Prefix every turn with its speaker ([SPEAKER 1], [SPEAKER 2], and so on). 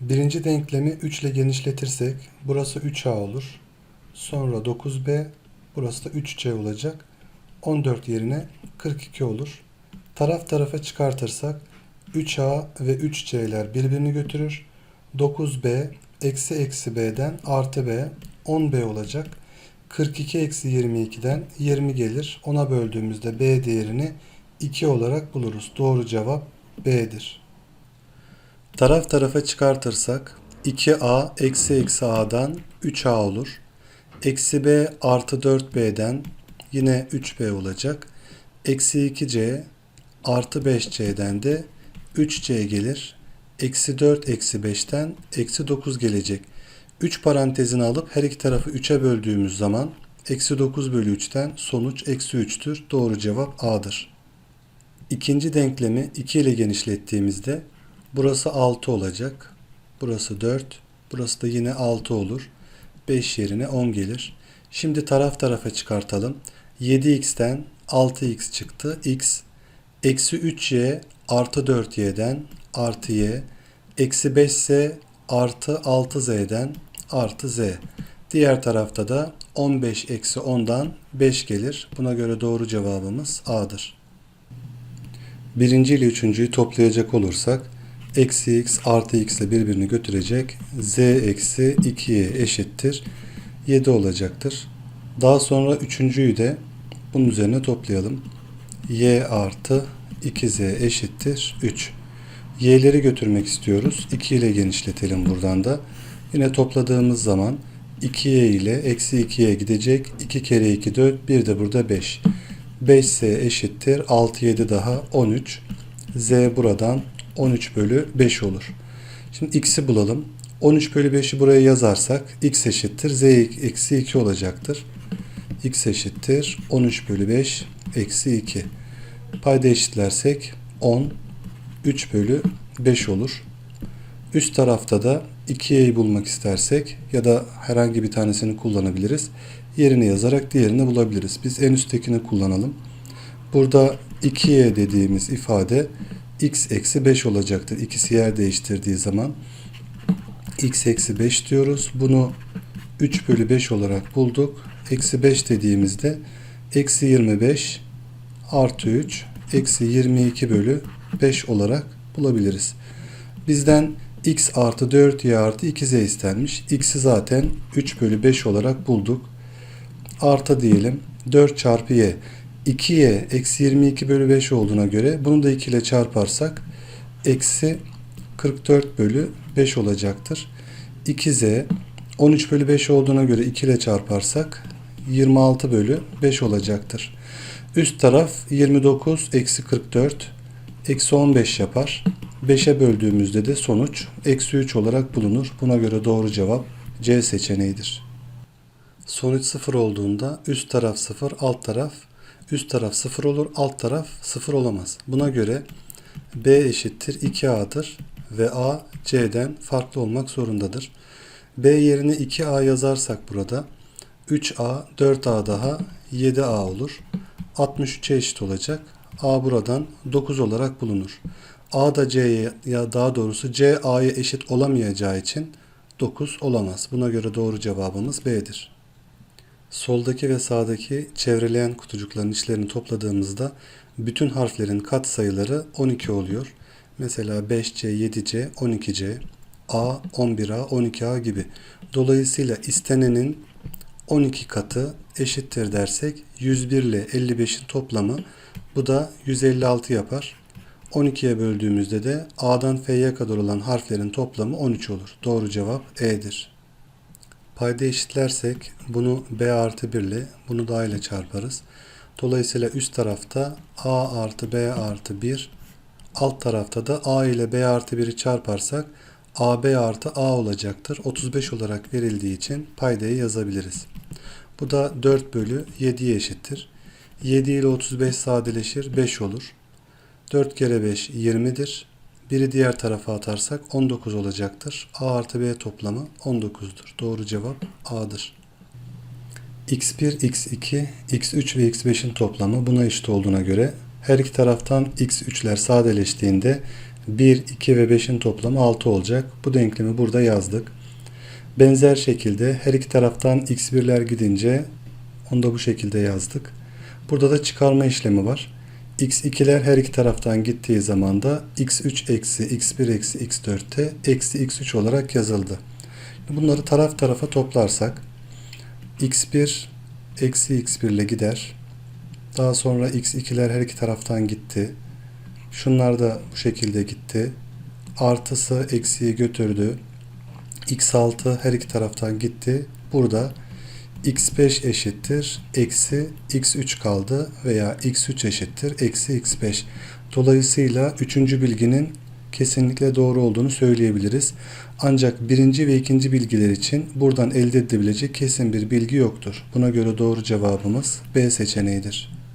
[SPEAKER 1] Birinci denklemi 3 ile genişletirsek burası 3a olur. Sonra 9b burası da 3c olacak. 14 yerine 42 olur. Taraf tarafa çıkartırsak 3a ve 3c'ler birbirini götürür. 9b eksi eksi b'den artı b 10b olacak. 42 eksi 22'den 20 gelir. Ona böldüğümüzde b değerini 2 olarak buluruz. Doğru cevap B'dir. Taraf tarafa çıkartırsak 2a eksi eksi a'dan 3a olur. Eksi b artı 4b'den yine 3b olacak. Eksi 2c artı 5c'den de 3c gelir. Eksi 4 eksi 5'ten eksi 9 gelecek. 3 parantezini alıp her iki tarafı 3'e böldüğümüz zaman eksi 9 bölü 3'ten sonuç eksi 3'tür. Doğru cevap A'dır. İkinci denklemi 2 ile genişlettiğimizde burası 6 olacak. Burası 4. Burası da yine 6 olur. 5 yerine 10 gelir. Şimdi taraf tarafa çıkartalım. 7x'ten 6x çıktı. x eksi 3y artı 4y'den artı y eksi 5z artı 6z'den artı z. Diğer tarafta da 15 eksi 10'dan 5 gelir. Buna göre doğru cevabımız A'dır. Birinci ile üçüncüyü toplayacak olursak eksi x artı x ile birbirini götürecek z eksi 2y eşittir 7 olacaktır. Daha sonra üçüncüyü de bunun üzerine toplayalım. y artı 2z eşittir 3. y'leri götürmek istiyoruz. 2 ile genişletelim buradan da. Yine topladığımız zaman 2y ile eksi 2y gidecek. 2 kere 2 4 bir de burada 5. 5z eşittir 6 7 daha 13. z buradan 13 bölü 5 olur. Şimdi x'i bulalım. 13 bölü 5'i buraya yazarsak x eşittir z eksi 2 olacaktır. x eşittir 13 bölü 5 eksi 2. Payda eşitlersek 10 3 bölü 5 olur. Üst tarafta da 2y'yi bulmak istersek ya da herhangi bir tanesini kullanabiliriz. Yerini yazarak diğerini bulabiliriz. Biz en üsttekini kullanalım. Burada 2y dediğimiz ifade x eksi 5 olacaktır. İkisi yer değiştirdiği zaman x eksi 5 diyoruz. Bunu 3 bölü 5 olarak bulduk. Eksi 5 dediğimizde eksi 25 artı 3 eksi 22 bölü 5 olarak bulabiliriz. Bizden x artı 4y artı 2z istenmiş. x'i zaten 3 bölü 5 olarak bulduk. Artı diyelim 4 çarpı y. 2y eksi 22 bölü 5 olduğuna göre bunu da 2 ile çarparsak eksi 44 bölü 5 olacaktır. 2z 13 bölü 5 olduğuna göre 2 ile çarparsak 26 bölü 5 olacaktır. Üst taraf 29 eksi 44 eksi 15 yapar. 5'e böldüğümüzde de sonuç eksi 3 olarak bulunur. Buna göre doğru cevap C seçeneğidir. Sonuç 0 olduğunda üst taraf 0, alt taraf üst taraf 0 olur, alt taraf 0 olamaz. Buna göre B eşittir 2A'dır ve A C'den farklı olmak zorundadır. B yerine 2A yazarsak burada 3A, 4A daha 7A olur. 63'e eşit olacak. A buradan 9 olarak bulunur. A da C'ye ya daha doğrusu C A'ya eşit olamayacağı için 9 olamaz. Buna göre doğru cevabımız B'dir. Soldaki ve sağdaki çevreleyen kutucukların içlerini topladığımızda bütün harflerin kat sayıları 12 oluyor. Mesela 5C, 7C, 12C, A, 11A, 12A gibi. Dolayısıyla istenenin 12 katı eşittir dersek 101 ile 55'in toplamı bu da 156 yapar. 12'ye böldüğümüzde de A'dan F'ye kadar olan harflerin toplamı 13 olur. Doğru cevap E'dir. Payda eşitlersek bunu B artı 1 ile bunu da ile çarparız. Dolayısıyla üst tarafta A artı B artı 1 alt tarafta da A ile B artı 1'i çarparsak AB artı A olacaktır. 35 olarak verildiği için paydayı yazabiliriz. Bu da 4 bölü 7'ye eşittir. 7 ile 35 sadeleşir 5 olur. 4 kere 5 20'dir. Biri diğer tarafa atarsak 19 olacaktır. A artı B toplamı 19'dur. Doğru cevap A'dır. x1, x2, x3 ve x5'in toplamı buna eşit olduğuna göre her iki taraftan x3'ler sadeleştiğinde 1, 2 ve 5'in toplamı 6 olacak. Bu denklemi burada yazdık. Benzer şekilde her iki taraftan x1'ler gidince onu da bu şekilde yazdık. Burada da çıkarma işlemi var. X2'ler her iki taraftan gittiği zaman da x3 eksi x1 eksi x4'te eksi x3 olarak yazıldı. Bunları taraf tarafa toplarsak x1 eksi x1 ile gider. Daha sonra x2'ler her iki taraftan gitti. Şunlar da bu şekilde gitti. Artısı eksiği götürdü. x6 her iki taraftan gitti. Burada x5 eşittir eksi x3 kaldı veya x3 eşittir eksi x5. Dolayısıyla üçüncü bilginin kesinlikle doğru olduğunu söyleyebiliriz. Ancak birinci ve ikinci bilgiler için buradan elde edilebilecek kesin bir bilgi yoktur. Buna göre doğru cevabımız B seçeneğidir.